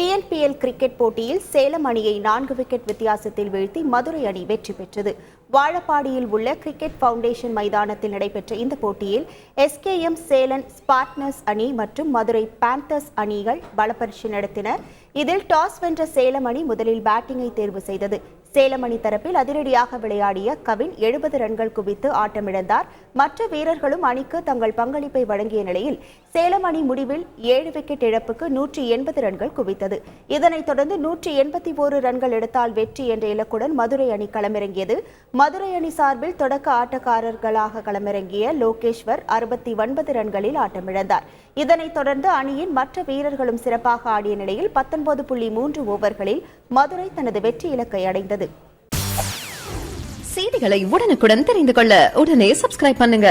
TNPL cricket போட்டியில் சேலம் அணியை நான்கு விக்கெட் வித்தியாசத்தில் வீழ்த்தி மதுரை அணி வெற்றி பெற்றது. வாழப்பாடியில் உள்ள கிரிக்கெட் ஃபவுண்டேஷன் மைதானத்தில் நடைபெற்ற இந்த போட்டியில் எஸ்கேஎம் சேலன் ஸ்பார்ட்னர்ஸ் அணி மற்றும் மதுரை பேந்தர்ஸ் அணிகள் பலப்பரிசு நடத்தினர். இதில் டாஸ் வென்ற சேலம் அணி முதலில் பேட்டிங்கை தேர்வு செய்தது. சேலம் அணி தரப்பில் அதிரடியாக விளையாடிய கவின் எழுபது ரன்கள் குவித்து ஆட்டமிழந்தார். மற்ற வீரர்களும் அணிக்கு தங்கள் பங்களிப்பை வழங்கிய நிலையில் சேலம் அணி முடிவில் ஏழு விக்கெட் இழப்புக்கு நூற்றி எண்பது ரன்கள் குவித்தது. இதனைத் தொடர்ந்து நூற்றி எண்பத்தி ஓரு ரன்கள் எடுத்தால் வெற்றி என்ற இலக்குடன் மதுரை அணி களமிறங்கியது. மதுரை அணி சார்பில் தொடக்க ஆட்டக்காரர்களாக களமிறங்கிய லோகேஸ்வர் அறுபத்தி ஒன்பது ரன்களில் ஆட்டமிழந்தார். இதனைத் தொடர்ந்து அணியின் மற்ற வீரர்களும் சிறப்பாக ஆடிய நிலையில் பத்தொன்பது புள்ளி மூன்று ஓவர்களில் மதுரை தனது வெற்றி இலக்கை அடைந்தது. செய்திகளை உடனுக்குடன் தெரிந்து கொள்ள உடனே சப்ஸ்கிரைப் பண்ணுங்க.